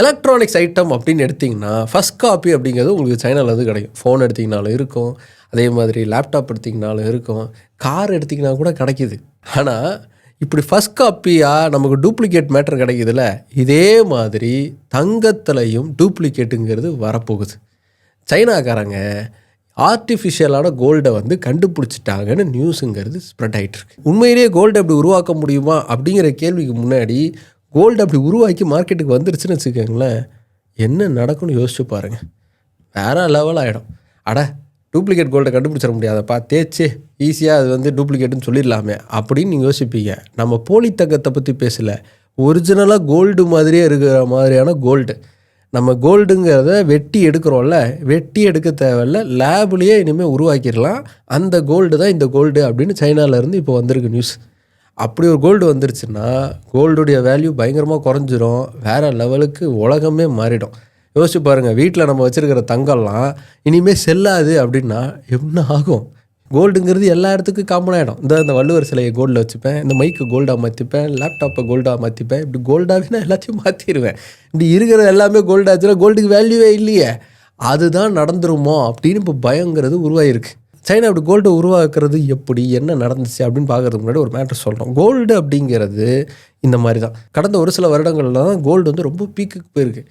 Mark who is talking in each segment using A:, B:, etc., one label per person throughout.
A: electronics item அப்படின்னு எடுத்திங்கன்னா first copy அப்படிங்கிறது உங்களுக்கு சைனாவில் வந்து கிடைக்கும் ஃபோன் எடுத்திங்கனாலும் இருக்கும் அதே மாதிரி லேப்டாப் எடுத்திங்கனாலும் இருக்கும் கார் எடுத்திங்கனா கூட கிடைக்கிது ஆனால் இப்படி ஃபஸ்ட் காப்பியாக நமக்கு டூப்ளிகேட் மேட்டர் கிடைக்கிதுல்ல இதே மாதிரி தங்கத்துலையும் டூப்ளிகேட்டுங்கிறது வரப்போகுது சைனாக்காரங்க ஆர்டிஃபிஷியலான கோல்டை வந்து கண்டுபிடிச்சிட்டாங்கன்னு நியூஸுங்கிறது ஸ்ப்ரெட் ஆகிட்டுருக்கு உண்மையிலேயே கோல்டு எப்படி உருவாக்க முடியுமா அப்படிங்கிற கேள்விக்கு முன்னாடி கோல்டு அப்படி உருவாக்கி மார்க்கெட்டுக்கு வந்துருச்சுன்னு வச்சுக்கோங்களேன் என்ன நடக்கும்னு யோசிச்சு பாருங்கள் வேற லெவல் ஆகிடும் அடா டூப்ளிகேட் கோல்டை கண்டுபிடிச்சிட முடியாதப்பா தேய்ச்சி ஈஸியாக அது வந்து டூப்ளிகேட்டுன்னு சொல்லிடலாமே அப்படின்னு நீங்கள் யோசிப்பீங்க நம்ம போலி தங்கத்தை பற்றி பேசலை ஒரிஜினலாக கோல்டு மாதிரியே இருக்கிற மாதிரியான கோல்டு நம்ம கோல்டுங்கிறத வெட்டி எடுக்கிறோம்ல வெட்டி எடுக்க தேவையில்ல லேப்லேயே இனிமேல் உருவாக்கிடலாம் அந்த கோல்டு தான் இந்த கோல்டு அப்படின்னு சைனாவிலேருந்து இப்போ வந்திருக்கு நியூஸ் அப்படி ஒரு கோல்டு வந்துருச்சுன்னா கோல்டுடைய வேல்யூ பயங்கரமாக குறைஞ்சிரும் வேறு லெவலுக்கு உலகமே மாறிடும் யோசிச்சு பாருங்கள் வீட்டில் நம்ம வச்சுருக்கிற தங்கம்லாம் இனிமேல் செல்லாது அப்படின்னா என்ன ஆகும் கோல்டுங்கிறது எல்லா இடத்துக்கும் காமன் ஆகிடும் இந்த இந்த வள்ளுவர் சிலையை கோல்டில் வச்சுப்பேன் இந்த மைக்கு கோல்டாக மாற்றிப்பேன் லேப்டாப்பை கோல்டாக மாற்றிப்பேன் இப்படி கோல்டாகவே நான் எல்லாத்தையும் மாற்றிடுவேன் இப்படி இருக்கிற எல்லாமே கோல்டாச்சுன்னா கோல்டுக்கு வேல்யூவே இல்லையே அதுதான் நடந்துருமோ அப்படின்னு இப்போ பயங்கிறது உருவாயிருக்கு சைனா அப்படி கோல்டு உருவாக்குறது எப்படி என்ன நடந்துச்சு அப்படின்னு பார்க்கறதுக்கு முன்னாடி ஒரு மேட்ரு சொல்கிறோம் கோல்டு அப்படிங்கிறது இந்த மாதிரி தான் கடந்த ஒரு சில வருடங்கள்லாம் கோல்டு வந்து ரொம்ப பீக்குக்கு போயிருக்கு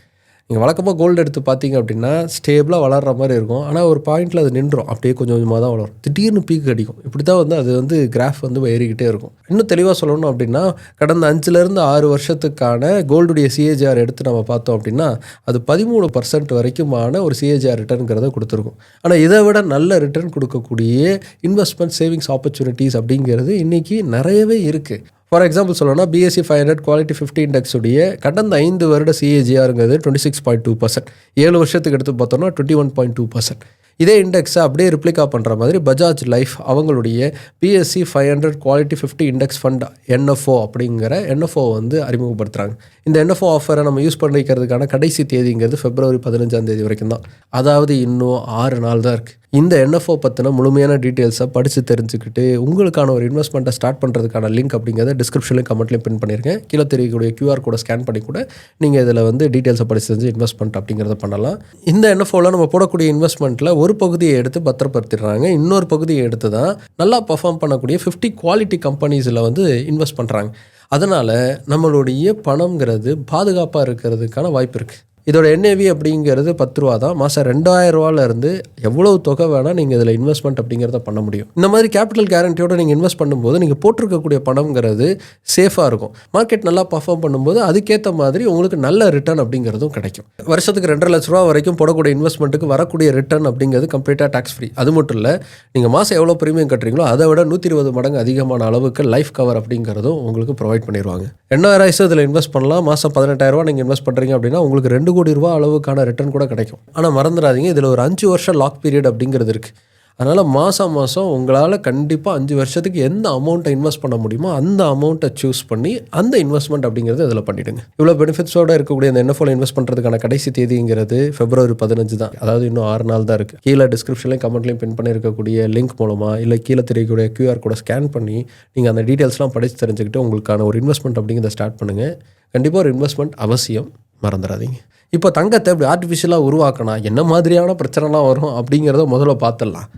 A: நீங்கள் வழக்கமாக கோல்டு எடுத்து பார்த்தீங்க அப்படின்னா ஸ்டேபிளாக வளர்கிற மாதிரி இருக்கும் ஆனால் ஒரு பாயிண்டில் அது நின்றோம் அப்படியே கொஞ்சம் கொஞ்சமாக தான் வளரும் திடீர்னு பீக் அடிக்கும் இப்படி தான் வந்து அது வந்து கிராஃப் வந்து ஏறிக்கிட்டே இருக்கும் இன்னும் தெளிவாக சொல்லணும் அப்படின்னா கடந்த அஞ்சுலேருந்து ஆறு வருஷத்துக்கான கோல்டுடைய சிஏஜிஆர் எடுத்து நம்ம பார்த்தோம் அப்படின்னா அது பதிமூணு பர்சன்ட் வரைக்குமான ஒரு சிஏஜிஆர் ரிட்டர்னுங்கிறத கொடுத்துருக்கும் ஆனால் இதை விட நல்ல ரிட்டர்ன் கொடுக்கக்கூடிய இன்வெஸ்ட்மெண்ட் சேவிங்ஸ் ஆப்பர்ச்சுனிட்டிஸ் அப்படிங்கிறது இன்றைக்கி நிறையவே இருக்குது ஃபார் எக்ஸாம்பிள் சொல்லணும்னா BSE five hundred quality fifty இண்டெக்ஸுடைய கடந்த ஐந்து வருட சிஏஜிஆருங்கிறது twenty six point two percent ஏழு வருஷத்துக்கு எடுத்து பார்த்தோம்னா twenty one point two percent இதே இண்டெக்ஸை அப்படியே ரிப்ளிகா பண்ணுற மாதிரி பஜாஜ் லைஃப் அவங்களுடைய BSE five hundred quality fifty index fund NFO அப்படிங்கிற என்எஃப்ஓ வந்து அறிமுகப்படுத்துகிறாங்க இந்த என்எஃப்ஓ ஆஃபரை நம்ம யூஸ் பண்ணிக்கிறதுக்கான கடைசி தேதிங்கிறது பிப்ரவரி பதினஞ்சாம் தேதி வரைக்கும் தான் அதாவது இன்னும் ஆறு நாள் தான் இருக்குது இந்த என்எஃப்ஓ பற்றின முழுமையான டீட்டெயில்ஸை படித்து தெரிஞ்சுக்கிட்டு உங்களுக்கான ஒரு இன்வெஸ்ட்மெண்ட்டை ஸ்டார்ட் பண்ணுறதுக்கான லிங்க் அப்படிங்கிறத டிஸ்கிரிப்ஷன்லையும் கமெண்ட்லையும் பின் பண்ணியிருக்கேன் கீழே தெரியக்கூடிய கியூஆர் கூட ஸ்கேன் பண்ணி கூட நீங்கள் இதில் வந்து டீட்டெயில்ஸை படித்து தெரிஞ்சு இன்வெஸ்ட்மெண்ட் அப்படிங்கிறத பண்ணலாம் இந்த என்எஃப்ஓவில் நம்ம போடக்கூடிய இன்வெஸ்ட்மெண்ட்டில் ஒரு பகுதியை எடுத்து பத்திரப்படுத்திடுறாங்க இன்னொரு பகுதியை எடுத்து தான் நல்லா பர்ஃபார்ம் பண்ணக்கூடிய ஃபிஃப்டி குவாலிட்டி கம்பெனிஸில் வந்து இன்வெஸ்ட் பண்ணுறாங்க அதனால் நம்மளுடைய பணங்கிறது பாதுகாப்பாக இருக்கிறதுக்கான வாய்ப்பு இருக்குது இதோட என்ஏவி அப்படிங்கிறது பத்து ரூபா தான் மாதம் ரூபாயிலிருந்து எவ்வளவு தொகை வேணால் நீங்கள் இதில் இன்வெஸ்ட்மெண்ட் அப்படிங்கிறத பண்ண முடியும் இந்த மாதிரி கேபிட்டல் கேரண்டியோட நீங்கள் இன்வெஸ்ட் பண்ணும்போது நீங்கள் போட்டிருக்கக்கூடிய பணம்ங்கிறது சேஃபாக இருக்கும் மார்க்கெட் நல்லா பர்ஃபார்ம் பண்ணும்போது அதுக்கேற்ற மாதிரி உங்களுக்கு நல்ல ரிட்டர்ன் அப்படிங்கிறதும் கிடைக்கும் வருஷத்துக்கு ரெண்டரை லட்ச ரூபா வரைக்கும் போடக்கூடிய இன்வெஸ்ட்மெண்ட்டுக்கு வரக்கூடிய ரிட்டர்ன் அப்படிங்கிறது கம்ப்ளீட்டாக டாக்ஸ் ஃப்ரீ அது மட்டும் இல்லை நீங்கள் மாதம் எவ்வளோ ப்ரீமியம் கட்டுறீங்களோ அதை விட நூற்றி இருபது மடங்கு அதிகமான அளவுக்கு லைஃப் கவர் அப்படிங்கிறதும் உங்களுக்கு ப்ரொவைட் பண்ணிடுவாங்க ரெண்டாயிரம் இதில் இன்வெஸ்ட் பண்ணலாம் மாதம் பதினெட்டாயிரரூவா நீங்கள் இன்வெஸ்ட் பண்ணுறீங்க அப்படின்னா உங்களுக்கு ரெண்டு கோடி ரூபா அளவுக்கான ரிட்டர்ன் கூட கிடைக்கும் ஆனால் மறந்துடாதீங்க இதில் ஒரு அஞ்சு வருஷம் லாக் பீரியட் அப்படிங்கிறது இருக்குது அதனால் மாதம் மாதம் உங்களால் கண்டிப்பாக அஞ்சு வருஷத்துக்கு எந்த அமௌண்ட்டை இன்வெஸ்ட் பண்ண முடியுமோ அந்த அமௌண்ட்டை சூஸ் பண்ணி அந்த இன்வெஸ்ட்மெண்ட் அப்படிங்கிறது இதில் பண்ணிவிடுங்க இவ்வளோ பெனிஃபிட்ஸோடு இருக்கக்கூடிய அந்த என்எஃப்ஓவில் இன்வெஸ்ட் பண்ணுறதுக்கான கடைசி தேதிங்கிறது பிப்ரவரி பதினஞ்சு தான் அதாவது இன்னும் ஆறு நாள் தான் இருக்குது கீழே டிஸ்கிரிப்ஷன்லையும் கமெண்ட்லையும் பின் பண்ணியிருக்கக்கூடிய லிங்க் மூலமாக இல்லை கீழே தெரியக்கூடிய கியூஆர் கூட ஸ்கேன் பண்ணி நீங்கள் அந்த டீட்டெயில்ஸ்லாம் படித்து தெரிஞ்சுக்கிட்டு உங்களுக்கான ஒரு இன்வெஸ்ட்மெண்ட் அப்படிங்கிறத ஸ்டார்ட் பண்ணுங்கள் கண்டிப்பாக ஒரு இன்வெஸ்ட்மெண்ட் அவசியம் மறந்துடாதீங்க இப்போ தங்கத்தை இப்படி ஆர்டிஃபிஷியலாக உருவாக்கினா என்ன மாதிரியான பிரச்சனைலாம் வரும் அப்படிங்கிறத முதல்ல பார்த்துடலாம்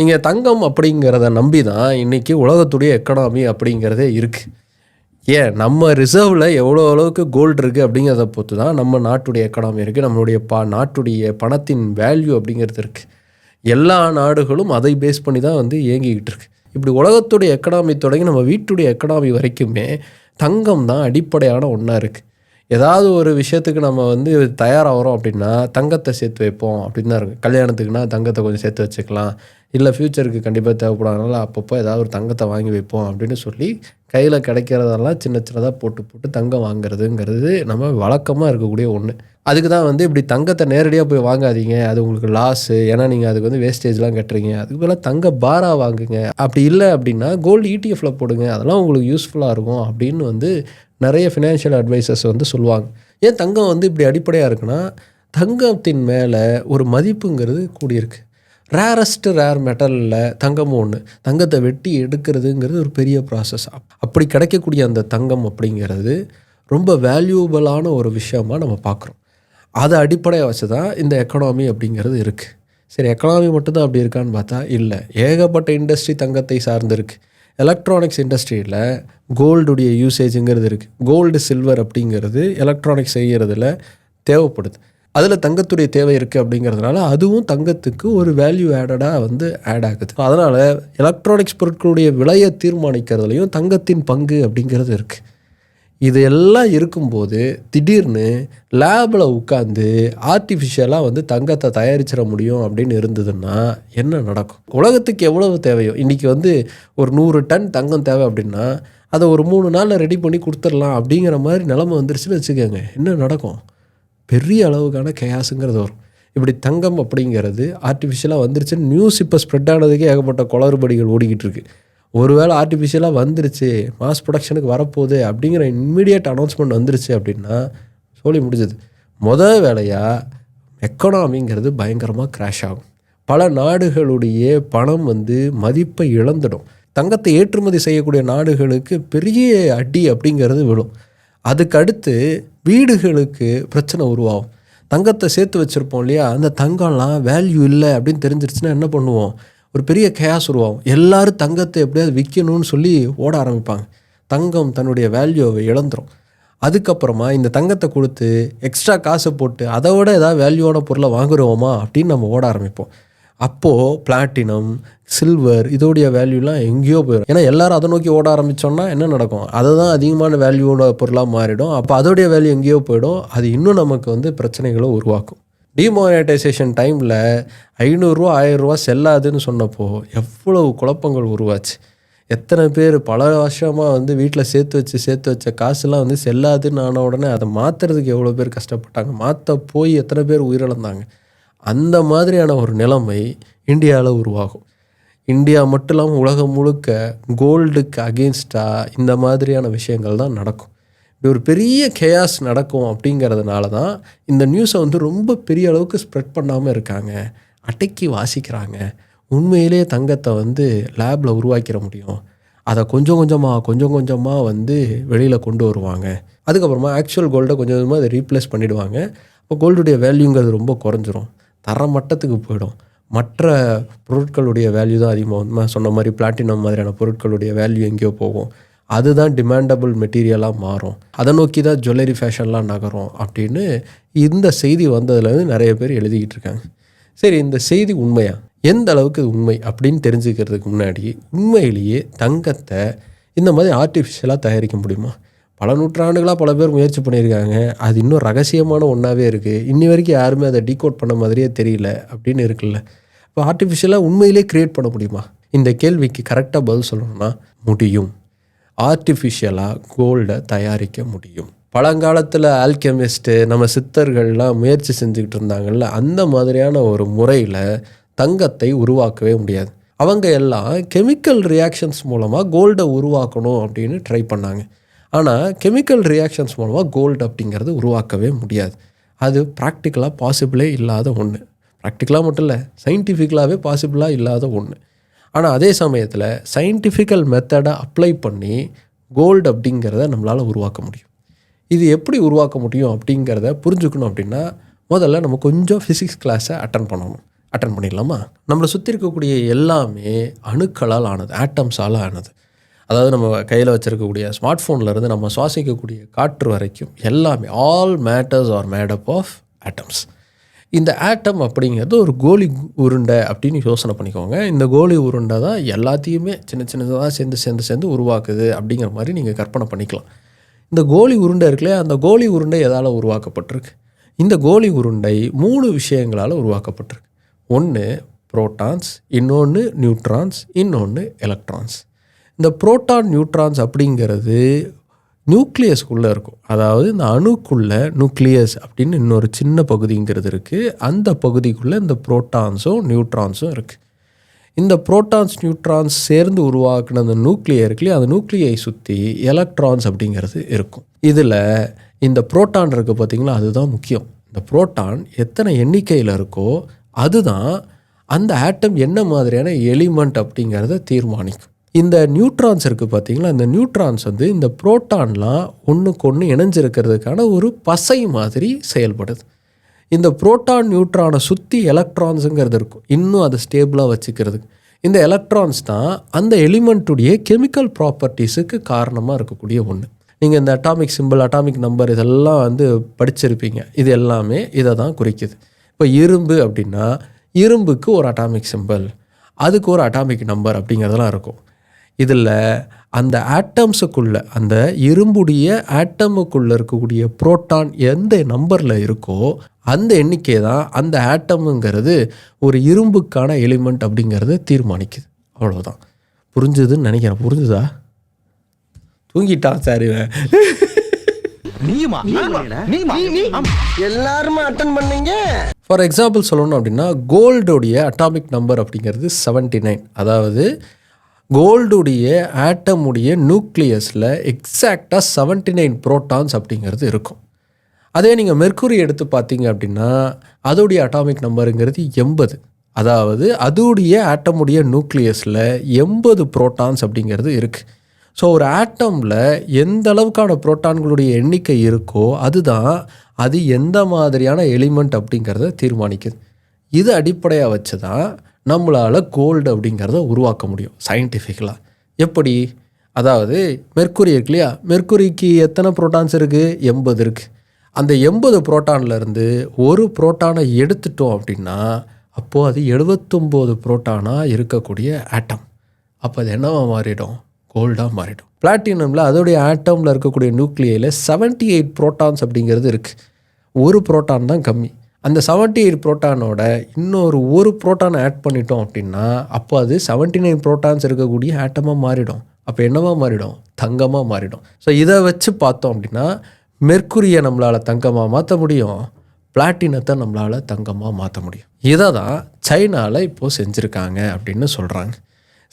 A: நீங்கள் தங்கம் அப்படிங்கிறத நம்பி தான் இன்றைக்கி உலகத்துடைய எக்கனாமி அப்படிங்கிறதே இருக்குது ஏன் நம்ம ரிசர்வில் எவ்வளோ அளவுக்கு கோல்டு இருக்குது அப்படிங்கிறத பொறுத்து தான் நம்ம நாட்டுடைய எக்கனாமி இருக்குது நம்மளுடைய பா நாட்டுடைய பணத்தின் வேல்யூ அப்படிங்கிறது இருக்குது எல்லா நாடுகளும் அதை பேஸ் பண்ணி தான் வந்து இயங்கிக்கிட்டு இருக்கு இப்படி உலகத்துடைய எக்கனாமி தொடங்கி நம்ம வீட்டுடைய எக்கனாமி வரைக்குமே தங்கம் தான் அடிப்படையான ஒன்றா இருக்குது ஏதாவது ஒரு விஷயத்துக்கு நம்ம வந்து தயாராகிறோம் அப்படின்னா தங்கத்தை சேர்த்து வைப்போம் அப்படின்னு தான் இருக்குது கல்யாணத்துக்குன்னா தங்கத்தை கொஞ்சம் சேர்த்து வச்சுக்கலாம் இல்லை ஃப்யூச்சருக்கு கண்டிப்பாக தேவைப்படாதனால அப்பப்போ ஏதாவது ஒரு தங்கத்தை வாங்கி வைப்போம் அப்படின்னு சொல்லி கையில் கிடைக்கிறதெல்லாம் சின்ன சின்னதாக போட்டு போட்டு தங்கம் வாங்குறதுங்கிறது நம்ம வழக்கமாக இருக்கக்கூடிய ஒன்று அதுக்கு தான் வந்து இப்படி தங்கத்தை நேரடியாக போய் வாங்காதீங்க அது உங்களுக்கு லாஸு ஏன்னா நீங்கள் அதுக்கு வந்து வேஸ்டேஜ்லாம் கட்டுறீங்க அதுக்கு பதிலாக தங்க பாராக வாங்குங்க அப்படி இல்லை அப்படின்னா கோல்டு இடிஎஃப்ல e போடுங்க அதெல்லாம் உங்களுக்கு யூஸ்ஃபுல்லாக இருக்கும் அப்படின்னு வந்து நிறைய ஃபினான்ஷியல் அட்வைசர்ஸ் வந்து சொல்லுவாங்க ஏன் தங்கம் வந்து இப்படி அடிப்படையாக இருக்குன்னா தங்கத்தின் மேலே ஒரு மதிப்புங்கிறது கூடியிருக்கு ரேரஸ்ட்டு ரேர் மெட்டலில் தங்கம் ஒன்று தங்கத்தை வெட்டி எடுக்கிறதுங்கிறது ஒரு பெரிய ப்ராசஸ் அப்படி கிடைக்கக்கூடிய அந்த தங்கம் அப்படிங்கிறது ரொம்ப வேல்யூபிளான ஒரு விஷயமாக நம்ம பார்க்குறோம் அதை அடிப்படையாக வச்சு தான் இந்த எக்கனாமி அப்படிங்கிறது இருக்குது சரி எக்கனாமி மட்டும்தான் அப்படி இருக்கான்னு பார்த்தா இல்லை ஏகப்பட்ட இண்டஸ்ட்ரி தங்கத்தை சார்ந்திருக்கு எலக்ட்ரானிக்ஸ் இண்டஸ்ட்ரியில் கோல்டுடைய யூசேஜுங்கிறது இருக்குது கோல்டு சில்வர் அப்படிங்கிறது எலக்ட்ரானிக்ஸ் செய்கிறதுல தேவைப்படுது அதில் தங்கத்துடைய தேவை இருக்குது அப்படிங்கிறதுனால அதுவும் தங்கத்துக்கு ஒரு வேல்யூ ஆடடாக வந்து ஆட் ஆகுது அதனால் எலக்ட்ரானிக்ஸ் பொருட்களுடைய விலையை தீர்மானிக்கிறதுலையும் தங்கத்தின் பங்கு அப்படிங்கிறது இருக்குது இது எல்லாம் இருக்கும்போது திடீர்னு லேபில் உட்காந்து ஆர்டிஃபிஷியலாக வந்து தங்கத்தை தயாரிச்சிட முடியும் அப்படின்னு இருந்ததுன்னா என்ன நடக்கும் உலகத்துக்கு எவ்வளவு தேவையோ இன்றைக்கி வந்து ஒரு நூறு டன் தங்கம் தேவை அப்படின்னா அதை ஒரு மூணு நாளில் ரெடி பண்ணி கொடுத்துடலாம் அப்படிங்கிற மாதிரி நிலமை வந்துருச்சுன்னு வச்சுக்கோங்க என்ன நடக்கும் பெரிய அளவுக்கான கேஸுங்கிறது வரும் இப்படி தங்கம் அப்படிங்கிறது ஆர்டிஃபிஷியலாக வந்துருச்சுன்னு நியூஸ் இப்போ ஸ்ப்ரெட் ஆனதுக்கே ஏகப்பட்ட குளறுபடிகள் ஓடிக்கிட்டு இருக்குது ஒருவேளை ஆர்டிஃபிஷியலாக வந்துருச்சு மாஸ் ப்ரொடக்ஷனுக்கு வரப்போகுது அப்படிங்கிற இன்மீடியட் அனௌன்ஸ்மெண்ட் வந்துருச்சு அப்படின்னா சொல்லி முடிஞ்சது மொதல் வேலையாக எக்கனாமிங்கிறது பயங்கரமாக க்ராஷ் ஆகும் பல நாடுகளுடைய பணம் வந்து மதிப்பை இழந்துடும் தங்கத்தை ஏற்றுமதி செய்யக்கூடிய நாடுகளுக்கு பெரிய அடி அப்படிங்கிறது விழும் அதுக்கடுத்து வீடுகளுக்கு பிரச்சனை உருவாகும் தங்கத்தை சேர்த்து வச்சுருப்போம் இல்லையா அந்த தங்கம்லாம் வேல்யூ இல்லை அப்படின்னு தெரிஞ்சிருச்சுன்னா என்ன பண்ணுவோம் ஒரு பெரிய கேஸ் உருவாகும் எல்லோரும் தங்கத்தை எப்படியாவது விற்கணும்னு சொல்லி ஓட ஆரம்பிப்பாங்க தங்கம் தன்னுடைய வேல்யூவை இழந்துரும் அதுக்கப்புறமா இந்த தங்கத்தை கொடுத்து எக்ஸ்ட்ரா காசை போட்டு அதை விட ஏதாவது வேல்யூவான பொருளை வாங்குறோமா அப்படின்னு நம்ம ஓட ஆரம்பிப்போம் அப்போது பிளாட்டினம் சில்வர் இதோடைய வேல்யூலாம் எங்கேயோ போயிடும் ஏன்னா எல்லோரும் அதை நோக்கி ஓட ஆரம்பித்தோன்னா என்ன நடக்கும் அதை தான் அதிகமான வேல்யூவோட பொருளாக மாறிடும் அப்போ அதோடைய வேல்யூ எங்கேயோ போயிடும் அது இன்னும் நமக்கு வந்து பிரச்சனைகளை உருவாக்கும் டிமானிட்டைசேஷன் டைமில் ஐநூறுரூவா ஆயிரரூவா செல்லாதுன்னு சொன்னப்போ எவ்வளவு குழப்பங்கள் உருவாச்சு எத்தனை பேர் பல வருஷமாக வந்து வீட்டில் சேர்த்து வச்சு சேர்த்து வச்ச காசுலாம் வந்து செல்லாதுன்னு ஆன உடனே அதை மாற்றுறதுக்கு எவ்வளோ பேர் கஷ்டப்பட்டாங்க மாற்ற போய் எத்தனை பேர் உயிரிழந்தாங்க அந்த மாதிரியான ஒரு நிலைமை இந்தியாவில் உருவாகும் இந்தியா மட்டும் இல்லாமல் உலகம் முழுக்க கோல்டுக்கு அகெயின்ஸ்டாக இந்த மாதிரியான விஷயங்கள் தான் நடக்கும் இப்படி ஒரு பெரிய கேஸ் நடக்கும் அப்படிங்கிறதுனால தான் இந்த நியூஸை வந்து ரொம்ப பெரிய அளவுக்கு ஸ்ப்ரெட் பண்ணாமல் இருக்காங்க அடக்கி வாசிக்கிறாங்க உண்மையிலே தங்கத்தை வந்து லேபில் உருவாக்கிற முடியும் அதை கொஞ்சம் கொஞ்சமாக கொஞ்சம் கொஞ்சமாக வந்து வெளியில் கொண்டு வருவாங்க அதுக்கப்புறமா ஆக்சுவல் கோல்டை கொஞ்சம் கொஞ்சமாக அதை ரீப்ளேஸ் பண்ணிவிடுவாங்க இப்போ கோல்டுடைய வேல்யூங்கிறது ரொம்ப குறைஞ்சிரும் தர மட்டத்துக்கு போயிடும் மற்ற பொருட்களுடைய வேல்யூ தான் அதிகமாக சொன்ன மாதிரி பிளாட்டினம் மாதிரியான பொருட்களுடைய வேல்யூ எங்கேயோ போகும் அதுதான் டிமாண்டபுள் மெட்டீரியலாக மாறும் அதை நோக்கி தான் ஜுவல்லரி ஃபேஷன்லாம் நகரும் அப்படின்னு இந்த செய்தி வந்ததுலேருந்து நிறைய பேர் எழுதிக்கிட்டு இருக்காங்க சரி இந்த செய்தி உண்மையா எந்த அளவுக்கு உண்மை அப்படின்னு தெரிஞ்சுக்கிறதுக்கு முன்னாடி உண்மையிலேயே தங்கத்தை இந்த மாதிரி ஆர்டிஃபிஷியலாக தயாரிக்க முடியுமா பல நூற்றாண்டுகளாக பல பேர் முயற்சி பண்ணியிருக்காங்க அது இன்னும் ரகசியமான ஒன்றாவே இருக்குது இன்னி வரைக்கும் யாருமே அதை டீகோட் பண்ண மாதிரியே தெரியல அப்படின்னு இருக்குல்ல இப்போ ஆர்டிஃபிஷியலாக உண்மையிலே க்ரியேட் பண்ண முடியுமா இந்த கேள்விக்கு கரெக்டாக பதில் சொல்லணும்னா முடியும் ஆர்டிஃபிஷியலாக கோல்டை தயாரிக்க முடியும் பழங்காலத்தில் ஆல்கெமிஸ்ட்டு நம்ம சித்தர்கள்லாம் முயற்சி செஞ்சுக்கிட்டு இருந்தாங்கல்ல அந்த மாதிரியான ஒரு முறையில் தங்கத்தை உருவாக்கவே முடியாது அவங்க எல்லாம் கெமிக்கல் ரியாக்ஷன்ஸ் மூலமாக கோல்டை உருவாக்கணும் அப்படின்னு ட்ரை பண்ணாங்க ஆனால் கெமிக்கல் ரியாக்ஷன்ஸ் மூலமாக கோல்டு அப்படிங்கிறது உருவாக்கவே முடியாது அது ப்ராக்டிக்கலாக பாசிபிளே இல்லாத ஒன்று ப்ராக்டிக்கலாக மட்டும் இல்லை சயின்டிஃபிக்கலாகவே பாசிபிளாக இல்லாத ஒன்று ஆனால் அதே சமயத்தில் சயின்டிஃபிக்கல் மெத்தடை அப்ளை பண்ணி கோல்டு அப்படிங்கிறத நம்மளால் உருவாக்க முடியும் இது எப்படி உருவாக்க முடியும் அப்படிங்கிறத புரிஞ்சுக்கணும் அப்படின்னா முதல்ல நம்ம கொஞ்சம் ஃபிசிக்ஸ் கிளாஸை அட்டன் பண்ணணும் அட்டன் பண்ணிடலாமா நம்மளை சுற்றி இருக்கக்கூடிய எல்லாமே அணுக்களால் ஆனது ஆட்டம்ஸால் ஆனது அதாவது நம்ம கையில் வச்சுருக்கக்கூடிய ஸ்மார்ட் ஃபோன்லேருந்து நம்ம சுவாசிக்கக்கூடிய காற்று வரைக்கும் எல்லாமே all matters are made up of atoms இந்த ஆட்டம் அப்படிங்கிறது ஒரு கோலி உருண்டை அப்படின்னு யோசனை பண்ணிக்கோங்க இந்த கோலி உருண்டை தான் எல்லாத்தையுமே சின்ன சின்னதாக சேர்ந்து சேர்ந்து சேர்ந்து உருவாக்குது அப்படிங்கிற மாதிரி நீங்கள் கற்பனை பண்ணிக்கலாம் இந்த கோலி உருண்டை இருக்குல்ல அந்த கோலி உருண்டை எதால் உருவாக்கப்பட்டிருக்கு இந்த கோலி உருண்டை மூணு விஷயங்களால் உருவாக்கப்பட்டிருக்கு ஒன்று புரோட்டான்ஸ் இன்னொன்று நியூட்ரான்ஸ் இன்னொன்று எலக்ட்ரான்ஸ் இந்த புரோட்டான் நியூட்ரான்ஸ் அப்படிங்கிறது நியூக்ளியஸ்க்குள்ளே இருக்கும் அதாவது இந்த அணுக்குள்ளே நியூக்ளியஸ் அப்படின்னு இன்னொரு சின்ன பகுதிங்கிறது இருக்குது அந்த பகுதிக்குள்ளே இந்த ப்ரோட்டான்ஸும் நியூட்ரான்ஸும் இருக்குது இந்த ப்ரோட்டான்ஸ் நியூட்ரான்ஸ் சேர்ந்து உருவாக்குன அந்த நியூக்ளியர் இருக்குல்லையே அந்த நியூக்ளியை சுற்றி எலக்ட்ரான்ஸ் அப்படிங்கிறது இருக்கும் இதில் இந்த ப்ரோட்டான் இருக்குது பார்த்திங்களா அதுதான் முக்கியம் இந்த ப்ரோட்டான் எத்தனை எண்ணிக்கையில் இருக்கோ அதுதான் அந்த ஆட்டம் என்ன மாதிரியான எலிமெண்ட் அப்படிங்கிறத தீர்மானிக்கும் இந்த நியூட்ரான்ஸ் இருக்குது பார்த்தீங்களா இந்த நியூட்ரான்ஸ் வந்து இந்த புரோட்டான்லாம் ஒன்றுக்கு ஒன்று இணைஞ்சிருக்கிறதுக்கான ஒரு பசை மாதிரி செயல்படுது இந்த ப்ரோட்டான் நியூட்ரானை சுற்றி எலக்ட்ரான்ஸுங்கிறது இருக்கும் இன்னும் அதை ஸ்டேபிளாக வச்சுக்கிறதுக்கு இந்த எலக்ட்ரான்ஸ் தான் அந்த எலிமெண்ட்டுடைய கெமிக்கல் ப்ராப்பர்ட்டிஸுக்கு காரணமாக இருக்கக்கூடிய ஒன்று நீங்கள் இந்த அட்டாமிக் சிம்பிள் அட்டாமிக் நம்பர் இதெல்லாம் வந்து படிச்சிருப்பீங்க இது எல்லாமே இதை தான் குறிக்குது இப்போ இரும்பு அப்படின்னா இரும்புக்கு ஒரு அட்டாமிக் சிம்பிள் அதுக்கு ஒரு அட்டாமிக் நம்பர் அப்படிங்கிறதெல்லாம் இருக்கும் இதில் அந்த ஆட்டம்ஸுக்குள்ளே அந்த இரும்புடைய ஆட்டமுக்குள்ளே இருக்கக்கூடிய புரோட்டான் எந்த நம்பரில் இருக்கோ அந்த எண்ணிக்கை தான் அந்த ஆட்டமுங்கிறது ஒரு இரும்புக்கான எலிமெண்ட் அப்படிங்கிறது தீர்மானிக்குது அவ்வளோதான் புரிஞ்சுதுன்னு நினைக்கிறேன் புரிஞ்சுதா தூங்கிட்டான் சார்
B: எல்லாருமே அட்டன் பண்ணீங்க
A: ஃபார் எக்ஸாம்பிள் சொல்லணும் அப்படின்னா கோல்டோடைய அட்டாமிக் நம்பர் அப்படிங்கிறது செவன்டி நைன் அதாவது கோல்டுடைய ஆட்டமுடைய நியூக்ளியஸில் எக்ஸாக்டாக செவன்டி நைன் ப்ரோட்டான்ஸ் அப்படிங்கிறது இருக்கும் அதே நீங்கள் மெர்க்குரி எடுத்து பார்த்தீங்க அப்படின்னா அதோடைய அட்டாமிக் நம்பருங்கிறது எண்பது அதாவது அதோடைய ஆட்டமுடைய நியூக்ளியஸில் எண்பது ப்ரோட்டான்ஸ் அப்படிங்கிறது இருக்குது ஸோ ஒரு ஆட்டமில் எந்த அளவுக்கான புரோட்டான்களுடைய எண்ணிக்கை இருக்கோ அதுதான் அது எந்த மாதிரியான எலிமெண்ட் அப்படிங்கிறத தீர்மானிக்குது இது அடிப்படையாக வச்சு தான் நம்மளால் கோல்டு அப்படிங்கிறத உருவாக்க முடியும் சயின்டிஃபிக்கலாக எப்படி அதாவது மெர்க்குரி இருக்கு இல்லையா மெர்க்குரிக்கு எத்தனை புரோட்டான்ஸ் இருக்குது எண்பது இருக்குது அந்த எண்பது புரோட்டான்லேருந்து ஒரு புரோட்டானை எடுத்துட்டோம் அப்படின்னா அப்போது அது எழுபத்தொம்போது புரோட்டானாக இருக்கக்கூடிய ஆட்டம் அப்போ அது என்னவாக மாறிடும் கோல்டாக மாறிடும் பிளாட்டினமில் அதோடைய ஆட்டமில் இருக்கக்கூடிய நியூக்ளியில் செவன்ட்டி எயிட் புரோட்டான்ஸ் அப்படிங்கிறது இருக்குது ஒரு புரோட்டான் தான் கம்மி அந்த செவன்ட்டி எயிட் புரோட்டானோட இன்னொரு ஒரு புரோட்டானை ஆட் பண்ணிட்டோம் அப்படின்னா அப்போ அது செவன்ட்டி நைன் புரோட்டான்ஸ் இருக்கக்கூடிய ஆட்டமாக மாறிடும் அப்போ என்னவாக மாறிடும் தங்கமாக மாறிடும் ஸோ இதை வச்சு பார்த்தோம் அப்படின்னா மெர்க்குரியை நம்மளால் தங்கமாக மாற்ற முடியும் பிளாட்டினத்தை நம்மளால் தங்கமாக மாற்ற முடியும் இதை தான் சைனாவில் இப்போது செஞ்சுருக்காங்க அப்படின்னு சொல்கிறாங்க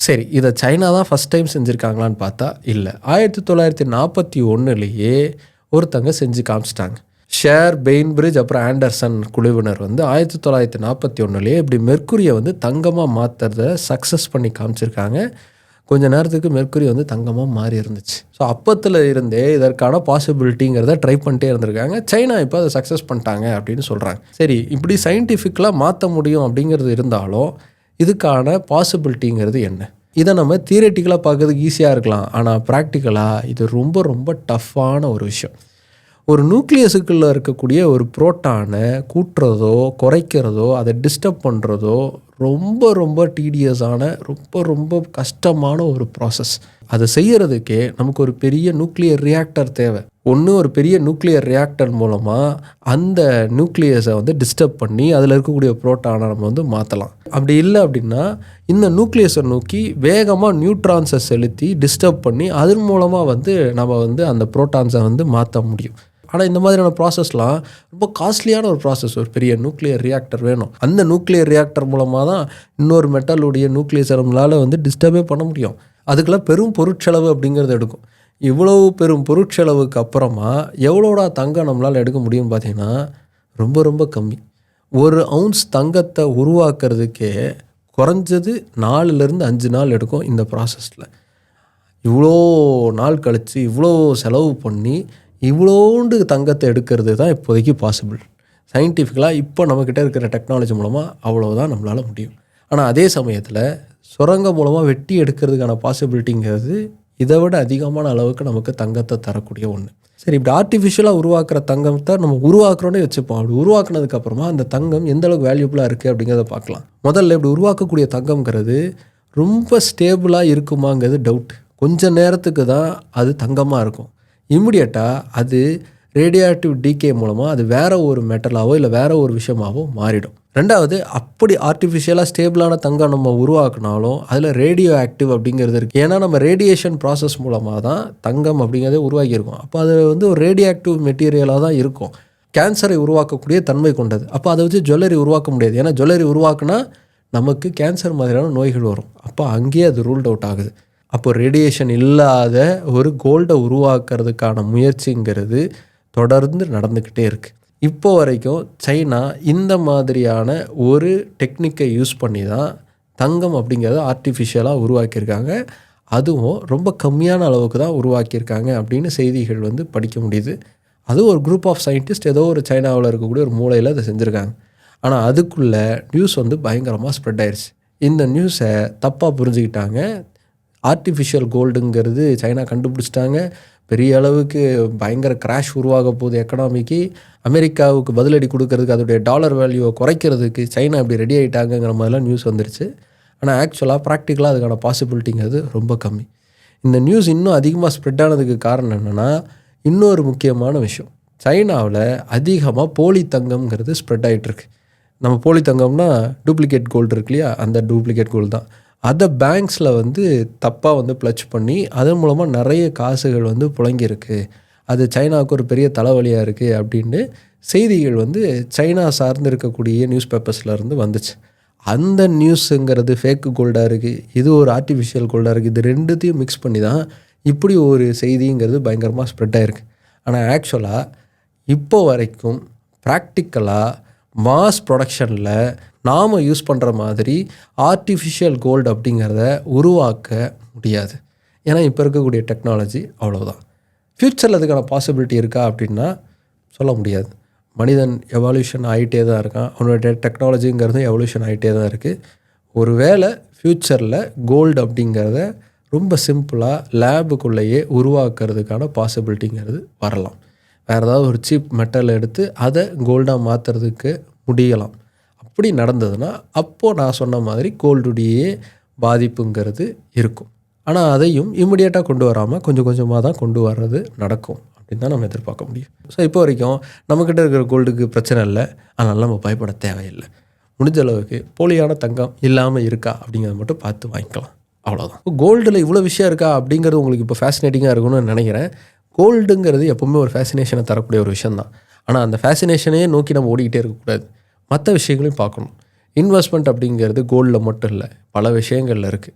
A: சரி இதை சைனா தான் ஃபஸ்ட் டைம் செஞ்சுருக்காங்களான்னு பார்த்தா இல்லை ஆயிரத்தி தொள்ளாயிரத்தி நாற்பத்தி ஒன்றுலேயே ஒருத்தங்க செஞ்சு காமிச்சிட்டாங்க ஷேர் பெயின்பிரிட்ஜ் அப்புறம் ஆண்டர்சன் குழுவினர் வந்து ஆயிரத்தி தொள்ளாயிரத்தி நாற்பத்தி ஒன்றுலேயே இப்படி மெர்குரியை வந்து தங்கமாக மாற்றுறத சக்ஸஸ் பண்ணி காமிச்சிருக்காங்க கொஞ்ச நேரத்துக்கு மெர்குரி வந்து தங்கமாக மாறி இருந்துச்சு ஸோ அப்பத்தில் இருந்தே இதற்கான பாசிபிலிட்டிங்கிறத ட்ரை பண்ணிட்டே இருந்திருக்காங்க சைனா இப்போ அதை சக்ஸஸ் பண்ணிட்டாங்க அப்படின்னு சொல்கிறாங்க சரி இப்படி சயின்டிஃபிக்கலாக மாற்ற முடியும் அப்படிங்கிறது இருந்தாலும் இதுக்கான பாசிபிலிட்டிங்கிறது என்ன இதை நம்ம தியரட்டிக்கலாக பார்க்கறதுக்கு ஈஸியாக இருக்கலாம் ஆனால் ப்ராக்டிக்கலாக இது ரொம்ப ரொம்ப டஃப்பான ஒரு விஷயம் ஒரு நியூக்ளியஸுக்குள்ளே இருக்கக்கூடிய ஒரு புரோட்டானை கூட்டுறதோ குறைக்கிறதோ அதை டிஸ்டர்ப் பண்ணுறதோ ரொம்ப ரொம்ப டீடியஸான ரொம்ப ரொம்ப கஷ்டமான ஒரு ப்ராசஸ் அதை செய்கிறதுக்கே நமக்கு ஒரு பெரிய நியூக்ளியர் ரியாக்டர் தேவை ஒன்று ஒரு பெரிய நியூக்ளியர் ரியாக்டர் மூலமாக அந்த நியூக்ளியஸை வந்து டிஸ்டர்ப் பண்ணி அதில் இருக்கக்கூடிய புரோட்டானை நம்ம வந்து மாற்றலாம் அப்படி இல்லை அப்படின்னா இந்த நியூக்ளியஸை நோக்கி வேகமாக நியூட்ரான்ஸை செலுத்தி டிஸ்டர்ப் பண்ணி அதன் மூலமாக வந்து நம்ம வந்து அந்த புரோட்டான்ஸை வந்து மாற்ற முடியும் ஆனால் இந்த மாதிரியான ப்ராசஸ்லாம் ரொம்ப காஸ்ட்லியான ஒரு ப்ராசஸ் ஒரு பெரிய நியூக்ளியர் ரியாக்டர் வேணும் அந்த நியூக்ளியர் ரியாக்டர் மூலமாக தான் இன்னொரு மெட்டலுடைய நியூக்ளியர் சரம்னால வந்து டிஸ்டர்பே பண்ண முடியும் அதுக்கெல்லாம் பெரும் பொருட்செலவு அப்படிங்கிறது எடுக்கும் இவ்வளவு பெரும் பொருட்செலவுக்கு அப்புறமா எவ்வளோடா தங்கம் நம்மளால் எடுக்க முடியும்னு பார்த்தீங்கன்னா ரொம்ப ரொம்ப கம்மி ஒரு அவுன்ஸ் தங்கத்தை உருவாக்குறதுக்கே குறைஞ்சது நாலுலேருந்து அஞ்சு நாள் எடுக்கும் இந்த ப்ராசஸில் இவ்வளோ நாள் கழித்து இவ்வளோ செலவு பண்ணி இவ்வளோண்டு தங்கத்தை எடுக்கிறது தான் இப்போதைக்கு பாசிபிள் சயின்டிஃபிக்கலாக இப்போ நம்மக்கிட்ட இருக்கிற டெக்னாலஜி மூலமாக அவ்வளோதான் நம்மளால் முடியும் ஆனால் அதே சமயத்தில் சுரங்கம் மூலமாக வெட்டி எடுக்கிறதுக்கான பாசிபிலிட்டிங்கிறது இதை விட அதிகமான அளவுக்கு நமக்கு தங்கத்தை தரக்கூடிய ஒன்று சரி இப்படி ஆர்டிஃபிஷியலாக உருவாக்குற தங்கத்தை நம்ம உருவாக்குறோன்னே வச்சுப்போம் அப்படி உருவாக்குனதுக்கப்புறமா அந்த தங்கம் எந்த அளவுக்கு வேல்யூபுளாக இருக்குது அப்படிங்கிறத பார்க்கலாம் முதல்ல இப்படி உருவாக்கக்கூடிய தங்கம்ங்கிறது ரொம்ப ஸ்டேபிளாக இருக்குமாங்கிறது டவுட் கொஞ்சம் நேரத்துக்கு தான் அது தங்கமாக இருக்கும் இம்மிடியட்டாக அது ரேடியாக்டிவ் டிகே மூலமாக அது வேறு ஒரு மெட்டலாகவோ இல்லை வேறு ஒரு விஷயமாகவோ மாறிடும் ரெண்டாவது அப்படி ஆர்டிஃபிஷியலாக ஸ்டேபிளான தங்கம் நம்ம உருவாக்குனாலும் அதில் ரேடியோ ஆக்டிவ் அப்படிங்கிறது இருக்குது ஏன்னா நம்ம ரேடியேஷன் ப்ராசஸ் மூலமாக தான் தங்கம் அப்படிங்கிறதே உருவாக்கியிருக்கோம் அப்போ அது வந்து ஒரு ரேடியோ ஆக்டிவ் மெட்டீரியலாக தான் இருக்கும் கேன்சரை உருவாக்கக்கூடிய தன்மை கொண்டது அப்போ அதை வச்சு ஜுவல்லரி உருவாக்க முடியாது ஏன்னா ஜுவல்லரி உருவாக்குனா நமக்கு கேன்சர் மாதிரியான நோய்கள் வரும் அப்போ அங்கேயே அது ரூல்ட் அவுட் ஆகுது அப்போ ரேடியேஷன் இல்லாத ஒரு கோல்டை உருவாக்குறதுக்கான முயற்சிங்கிறது தொடர்ந்து நடந்துக்கிட்டே இருக்குது இப்போ வரைக்கும் சைனா இந்த மாதிரியான ஒரு டெக்னிக்கை யூஸ் பண்ணி தான் தங்கம் அப்படிங்கிறத ஆர்டிஃபிஷியலாக உருவாக்கியிருக்காங்க அதுவும் ரொம்ப கம்மியான அளவுக்கு தான் உருவாக்கியிருக்காங்க அப்படின்னு செய்திகள் வந்து படிக்க முடியுது அது ஒரு குரூப் ஆஃப் சயின்டிஸ்ட் ஏதோ ஒரு சைனாவில் இருக்கக்கூடிய ஒரு மூலையில் அதை செஞ்சுருக்காங்க ஆனால் அதுக்குள்ளே நியூஸ் வந்து பயங்கரமாக ஸ்ப்ரெட் ஆயிடுச்சு இந்த நியூஸை தப்பாக புரிஞ்சுக்கிட்டாங்க ஆர்டிஃபிஷியல் கோல்டுங்கிறது சைனா கண்டுபிடிச்சிட்டாங்க பெரிய அளவுக்கு பயங்கர கிராஷ் உருவாக போகுது எக்கனாமிக்கு அமெரிக்காவுக்கு பதிலடி கொடுக்கறதுக்கு அதோடைய டாலர் வேல்யூவை குறைக்கிறதுக்கு சைனா இப்படி ரெடி ஆகிட்டாங்கிற மாதிரிலாம் நியூஸ் வந்துருச்சு ஆனால் ஆக்சுவலாக ப்ராக்டிக்கலாக அதுக்கான பாசிபிலிட்டிங்கிறது ரொம்ப கம்மி இந்த நியூஸ் இன்னும் அதிகமாக ஸ்ப்ரெட் ஆனதுக்கு காரணம் என்னென்னா இன்னொரு முக்கியமான விஷயம் சைனாவில் அதிகமாக போலி தங்கம்ங்கிறது ஸ்ப்ரெட் ஆகிட்டுருக்கு நம்ம போலி தங்கம்னா டூப்ளிகேட் கோல்டு இருக்கு இல்லையா அந்த டூப்ளிகேட் கோல்டு தான் அதை பேங்க்ஸில் வந்து தப்பாக வந்து ப்ளச் பண்ணி அதன் மூலமாக நிறைய காசுகள் வந்து புழங்கியிருக்கு அது சைனாவுக்கு ஒரு பெரிய தலைவலியாக இருக்குது அப்படின்னு செய்திகள் வந்து சைனா சார்ந்து இருக்கக்கூடிய நியூஸ் பேப்பர்ஸ்லேருந்து வந்துச்சு அந்த நியூஸுங்கிறது ஃபேக்கு கோல்டாக இருக்குது இது ஒரு ஆர்டிஃபிஷியல் கோல்டாக இருக்குது இது ரெண்டுத்தையும் மிக்ஸ் பண்ணி தான் இப்படி ஒரு செய்திங்கிறது பயங்கரமாக ஸ்ப்ரெட் ஆகிருக்கு ஆனால் ஆக்சுவலாக இப்போ வரைக்கும் ப்ராக்டிக்கலாக மாஸ் ப்ரொடக்ஷனில் நாம் யூஸ் பண்ணுற மாதிரி ஆர்டிஃபிஷியல் கோல்டு அப்படிங்கிறத உருவாக்க முடியாது ஏன்னா இப்போ இருக்கக்கூடிய டெக்னாலஜி அவ்வளோதான் ஃப்யூச்சரில் அதுக்கான பாசிபிலிட்டி இருக்கா அப்படின்னா சொல்ல முடியாது மனிதன் எவல்யூஷன் ஆகிட்டே தான் இருக்கான் அவனுடைய டெக்னாலஜிங்கிறது எவல்யூஷன் ஆகிட்டே தான் இருக்குது ஒரு வேளை ஃப்யூச்சரில் கோல்டு அப்படிங்கிறத ரொம்ப சிம்பிளாக லேபுக்குள்ளேயே உருவாக்குறதுக்கான பாசிபிலிட்டிங்கிறது வரலாம் வேறு ஏதாவது ஒரு சீப் மெட்டல் எடுத்து அதை கோல்டாக மாற்றுறதுக்கு முடியலாம் அப்படி நடந்ததுன்னா அப்போது நான் சொன்ன மாதிரி கோல்டுடையே பாதிப்புங்கிறது இருக்கும் ஆனால் அதையும் இம்மிடியேட்டாக கொண்டு வராமல் கொஞ்சம் கொஞ்சமாக தான் கொண்டு வர்றது நடக்கும் அப்படின்னு தான் நம்ம எதிர்பார்க்க முடியும் ஸோ இப்போ வரைக்கும் நம்மக்கிட்ட இருக்கிற கோல்டுக்கு பிரச்சனை இல்லை அதனால் நம்ம பயப்பட தேவையில்லை முடிஞ்ச அளவுக்கு போலியான தங்கம் இல்லாமல் இருக்கா அப்படிங்கிறத மட்டும் பார்த்து வாங்கிக்கலாம் அவ்வளோதான் கோல்டில் இவ்வளோ விஷயம் இருக்கா அப்படிங்கிறது உங்களுக்கு இப்போ ஃபேசினேட்டிங்காக இருக்கும்னு நினைக்கிறேன் கோல்டுங்கிறது எப்போவுமே ஒரு ஃபேசினேஷனை தரக்கூடிய ஒரு விஷயந்தான் ஆனால் அந்த ஃபேசினேஷனையே நோக்கி நம்ம ஓடிக்கிட்டே இருக்கக்கூடாது மற்ற விஷயங்களையும் பார்க்கணும் இன்வெஸ்ட்மெண்ட் அப்படிங்கிறது கோல்டில் மட்டும் இல்லை பல விஷயங்களில் இருக்குது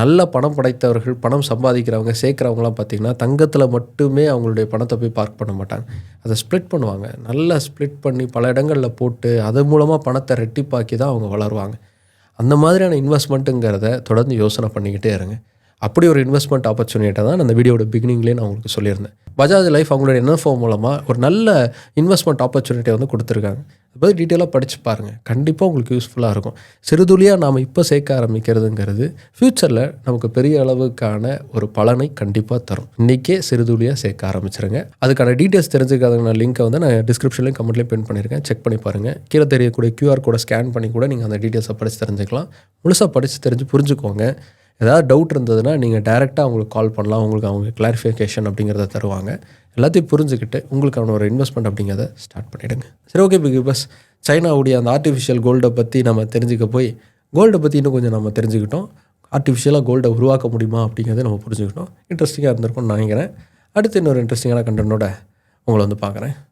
A: நல்ல பணம் படைத்தவர்கள் பணம் சம்பாதிக்கிறவங்க சேர்க்குறவங்களாம் பார்த்திங்கன்னா தங்கத்தில் மட்டுமே அவங்களுடைய பணத்தை போய் பார்க் பண்ண மாட்டாங்க அதை ஸ்ப்ளிட் பண்ணுவாங்க நல்லா ஸ்ப்ளிட் பண்ணி பல இடங்களில் போட்டு அது மூலமாக பணத்தை ரெட்டிப்பாக்கி தான் அவங்க வளருவாங்க அந்த மாதிரியான இன்வெஸ்ட்மெண்ட்டுங்கிறத தொடர்ந்து யோசனை பண்ணிக்கிட்டே இருங்க அப்படி ஒரு இன்வெஸ்ட்மெண்ட் ஆப்பர்ச்சுனிட்டி தான் அந்த வீடியோட பிகினிங்லேயே நான் உங்களுக்கு சொல்லியிருந்தேன் பஜாஜ் லைஃப் அவங்களோட என்எஃப்ஓ மூலமாக ஒரு நல்ல இன்வெஸ்ட்மெண்ட் ஆப்பர்ச்சுனிட்டியை வந்து கொடுத்துருக்காங்க அதை பற்றி டீட்டெயிலாக படித்து பாருங்கள் கண்டிப்பாக உங்களுக்கு யூஸ்ஃபுல்லாக இருக்கும் சிறுதுளியாக நாம் இப்போ சேர்க்க ஆரம்பிக்கிறதுங்கிறது ஃப்யூச்சரில் நமக்கு பெரிய அளவுக்கான ஒரு பலனை கண்டிப்பாக தரும் இன்றைக்கே சிறுதுளியாக சேர்க்க ஆரம்பிச்சிருங்க அதுக்கான டீட்டெயில்ஸ் தெரிஞ்சுக்காதுக்கான லிங்க்கை வந்து நான் டிஸ்கிரிப்ஷன்லேயும் கமெண்ட்லையும் பின் பண்ணியிருக்கேன் செக் பண்ணி பாருங்கள் கீழே தெரியக்கூடிய கியூஆர் கோடை ஸ்கேன் பண்ணி கூட நீங்கள் அந்த டீட்டெயில்ஸை படித்து தெரிஞ்சுக்கலாம் முழுசாக படித்து தெரிஞ்சு புரிஞ்சுக்கோங்க ஏதாவது டவுட் இருந்ததுன்னா நீங்கள் டேரெக்டாக அவங்களுக்கு கால் பண்ணலாம் உங்களுக்கு அவங்க கிளாரிஃபிகேஷன் அப்படிங்கிறத தருவாங்க எல்லாத்தையும் புரிஞ்சுக்கிட்டு உங்களுக்கான ஒரு இன்வெஸ்ட்மெண்ட் அப்படிங்கிறத ஸ்டார்ட் பண்ணிவிடுங்க சரி ஓகே பிக் பஸ் சைனாவுடைய அந்த ஆர்டிஃபிஷியல் கோல்டை பற்றி நம்ம தெரிஞ்சுக்க போய் கோல்டை பற்றி இன்னும் கொஞ்சம் நம்ம தெரிஞ்சுக்கிட்டோம் ஆர்டிஃபிஷியலாக கோல்டை உருவாக்க முடியுமா அப்படிங்கிறத நம்ம புரிஞ்சுக்கிட்டோம் இன்ட்ரெஸ்டிங்காக இருந்திருக்கும்னு நினைக்கிறேன் அடுத்து இன்னொரு இன்ட்ரெஸ்டிங்கான கண்டனோட உங்களை வந்து பார்க்குறேன்